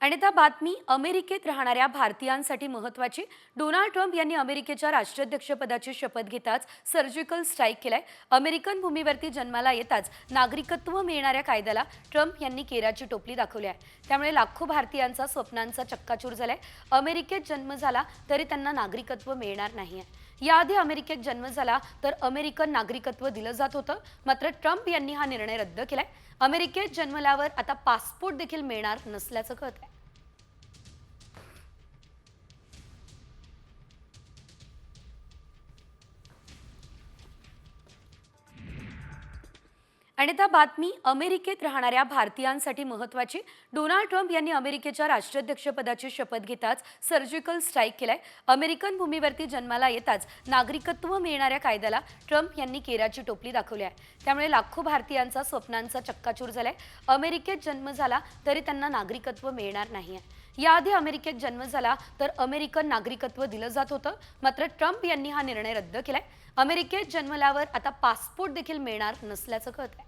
आणि आता बातमी अमेरिकेत राहणाऱ्या भारतीयांसाठी महत्त्वाची. डोनाल्ड ट्रम्प यांनी अमेरिकेच्या राष्ट्राध्यक्षपदाची शपथ घेताच सर्जिकल स्ट्राईक केलाय. अमेरिकन भूमीवरती जन्माला येताच नागरिकत्व मिळणाऱ्या कायद्याला ट्रम्प यांनी केराची टोपली दाखवली आहे. त्यामुळे लाखो भारतीयांचा स्वप्नांचा चक्काचूर झालाय. अमेरिकेत जन्म झाला तरी त्यांना नागरिकत्व मिळणार नाही आहे याआधी अमेरिकेत जन्म झाला तर अमेरिकन नागरिकत्व दिलं जात होतं. मात्र ट्रम्प यांनी हा निर्णय रद्द केलाय. अमेरिकेत जन्मल्यावर आता पासपोर्ट देखील मिळणार नसल्याचं कळत आहे आणि आता बातमी अमेरिकेत राहणाऱ्या भारतीयांसाठी महत्त्वाची. डोनाल्ड ट्रम्प यांनी अमेरिकेच्या राष्ट्राध्यक्षपदाची शपथ घेताच सर्जिकल स्ट्राईक केलाय. अमेरिकन भूमीवरती जन्माला येताच नागरिकत्व मिळणाऱ्या कायद्याला ट्रम्प यांनी केराची टोपली दाखवली आहे. त्यामुळे लाखो भारतीयांचा स्वप्नांचा चक्काचूर झालाय. अमेरिकेत जन्म झाला तरी त्यांना नागरिकत्व मिळणार नाहीये याआधी अमेरिकेत जन्म झाला तर अमेरिकन नागरिकत्व दिलं जात होतं. मात्र ट्रम्प यांनी हा निर्णय रद्द केलाय. अमेरिकेत जन्मल्यावर आता पासपोर्ट देखील मिळणार नसल्याचं कळत आहे